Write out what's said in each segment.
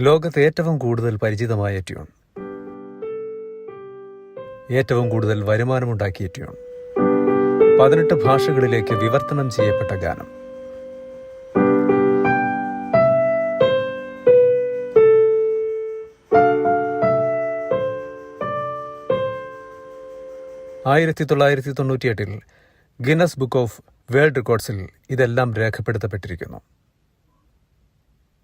ലോകത്ത് ഏറ്റവും കൂടുതൽ പരിചിതമായ ട്യൂൺ ഏറ്റവും കൂടുതൽ വരുമാനമുണ്ടാക്കിയ ട്യൂൺ പതിനെട്ട് ഭാഷകളിലേക്ക് വിവർത്തനം ചെയ്യപ്പെട്ട ഗാനം. ആയിരത്തി തൊള്ളായിരത്തി തൊണ്ണൂറ്റിയെട്ടിൽ ഗിന്നസ് ബുക്ക് ഓഫ് വേൾഡ് റെക്കോർഡ്സിൽ ഇതെല്ലാം രേഖപ്പെടുത്തപ്പെട്ടിരിക്കുന്നു.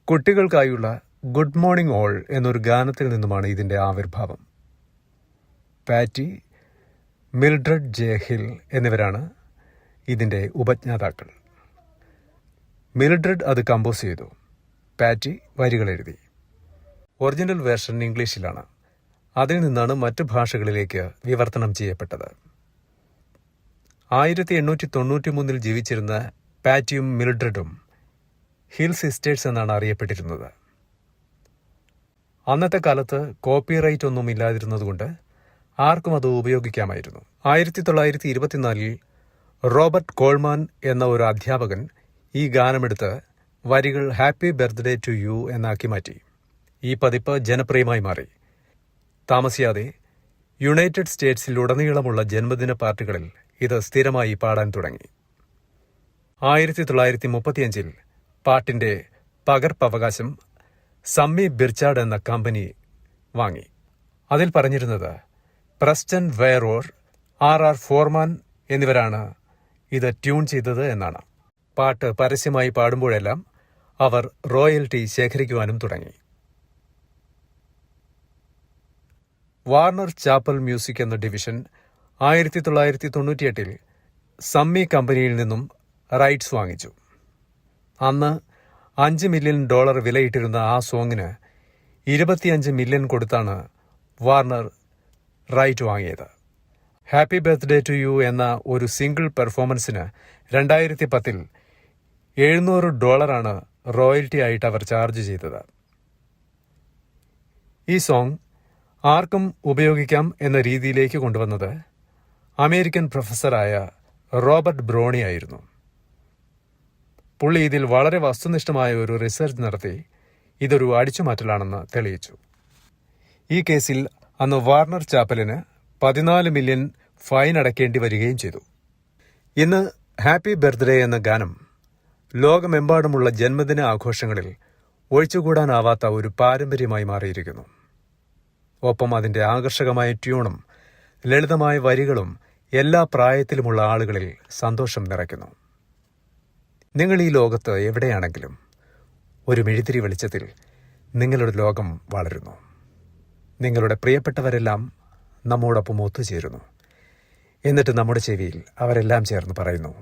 കുട്ടികൾക്കായുള്ള ഗുഡ് മോർണിംഗ് ഓൾ എന്നൊരു ഗാനത്തിൽ നിന്നുമാണ് ഇതിന്റെ ആവിർഭാവം. പാറ്റി മിൽഡ്രഡ് ജേഹിൽ എന്നിവരാണ് ഇതിന്റെ ഉപജ്ഞാതാക്കൾ. മിൽഡ്രഡ് അത് കമ്പോസ് ചെയ്തു. പാറ്റി വരികൾ എഴുതി. ഒറിജിനൽ വേർഷൻ ഇംഗ്ലീഷിലാണ്. അതിൽ നിന്നാണ് മറ്റു ഭാഷകളിലേക്ക് വിവർത്തനം ചെയ്യപ്പെട്ടത്. ആയിരത്തി എണ്ണൂറ്റി തൊണ്ണൂറ്റി മൂന്നിൽ ജീവിച്ചിരുന്ന പാറ്റിയും മിൽഡ്രഡും ഹിൽ സിസ്റ്റേഴ്സ് എന്നാണ് അറിയപ്പെട്ടിരുന്നത്. അന്നത്തെ കാലത്ത് കോപ്പിറൈറ്റ് ഒന്നും ഇല്ലാതിരുന്നതുകൊണ്ട് ആർക്കും അത് ഉപയോഗിക്കാമായിരുന്നു. ആയിരത്തി തൊള്ളായിരത്തി ഇരുപത്തിനാലിൽ റോബർട്ട് കോൾമാൻ എന്ന ഒരു അധ്യാപകൻ ഈ ഗാനമെടുത്ത് വരികൾ ഹാപ്പി ബർത്ത്ഡേ ടു യു എന്നാക്കി മാറ്റി. ഈ പതിപ്പ് ജനപ്രിയമായി മാറി. താമസിയാതെ യുണൈറ്റഡ് സ്റ്റേറ്റ്സിലുടനീളമുള്ള ജന്മദിന പാർട്ടികളിൽ ഇത് സ്ഥിരമായി പാടാൻ തുടങ്ങി. ആയിരത്തി തൊള്ളായിരത്തി മുപ്പത്തിയഞ്ചിൽ പാട്ടിന്റെ പകർപ്പവകാശം സമ്മി ബിർച്ചാഡ് എന്ന കമ്പനി വാങ്ങി. അതിൽ പറഞ്ഞിരുന്നത് Preston Ware Orem R R Forman എന്നിവരാണ് ഇത് ട്യൂൺ ചെയ്തത് എന്നാണ്. പാട്ട് പരസ്യമായി പാടുമ്പോഴെല്ലാം അവർ റോയൽറ്റി ശേഖരിക്കുവാനും തുടങ്ങി. വാർണർ ചാപ്പൽ മ്യൂസിക് എന്ന ഡിവിഷൻ ആയിരത്തി തൊള്ളായിരത്തി തൊണ്ണൂറ്റിയെട്ടിൽ സമ്മി കമ്പനിയിൽ നിന്നും റൈറ്റ്സ് വാങ്ങിച്ചു. അന്ന് അഞ്ച് മില്യൺ ഡോളർ വിലയിട്ടിരുന്ന ആ സോങ്ങിന് ഇരുപത്തിയഞ്ച് മില്യൺ കൊടുത്താണ് വാർണർ റൈറ്റ് വാങ്ങിയത്. ഹാപ്പി ബർത്ത്ഡേ ടു യു എന്ന ഒരു സിംഗിൾ പെർഫോമൻസിന് രണ്ടായിരത്തി പത്തിൽ എഴുന്നൂറ് ഡോളറാണ് റോയൽറ്റി ആയിട്ട് അവർ ചാർജ് ചെയ്തത്. ഈ സോങ് ആർക്കും ഉപയോഗിക്കാം എന്ന രീതിയിലേക്ക് കൊണ്ടുവന്നത് അമേരിക്കൻ പ്രൊഫസറായ റോബർട്ട് ബ്രോണി ആയിരുന്നു. പുള്ളി ഇതിൽ വളരെ വസ്തുനിഷ്ഠമായ ഒരു റിസർച്ച് നടത്തി ഇതൊരു അടിച്ചുമാറ്റലാണെന്ന് തെളിയിച്ചു. ഈ കേസിൽ അന്ന് വാർണർ ചാപ്പലിന് പതിനാല് മില്യൺ ഫൈൻ അടയ്ക്കേണ്ടി വരികയും ചെയ്തു. ഇന്ന് ഹാപ്പി ബർത്ത്ഡേ എന്ന ഗാനം ലോകമെമ്പാടുമുള്ള ജന്മദിന ആഘോഷങ്ങളിൽ ഒഴിച്ചുകൂടാനാവാത്ത ഒരു പാരമ്പര്യമായി മാറിയിരിക്കുന്നു. ഒപ്പം അതിന്റെ ആകർഷകമായ ട്യൂണും ലളിതമായ വരികളും എല്ലാ പ്രായത്തിലുമുള്ള ആളുകളിൽ സന്തോഷം നിറയ്ക്കുന്നു. നിങ്ങൾ ഈ ലോകത്ത് എവിടെയാണെങ്കിലും ഒരു മെഴുതിരി വെളിച്ചത്തിൽ നിങ്ങളുടെ ലോകം വളരുന്നു. നിങ്ങളുടെ പ്രിയപ്പെട്ടവരെല്ലാം നമ്മോടൊപ്പം ഒത്തുചേരുന്നു. എന്നിട്ട് നമ്മുടെ ചെവിയിൽ അവരെല്ലാം ചേർന്ന് പറയുന്നു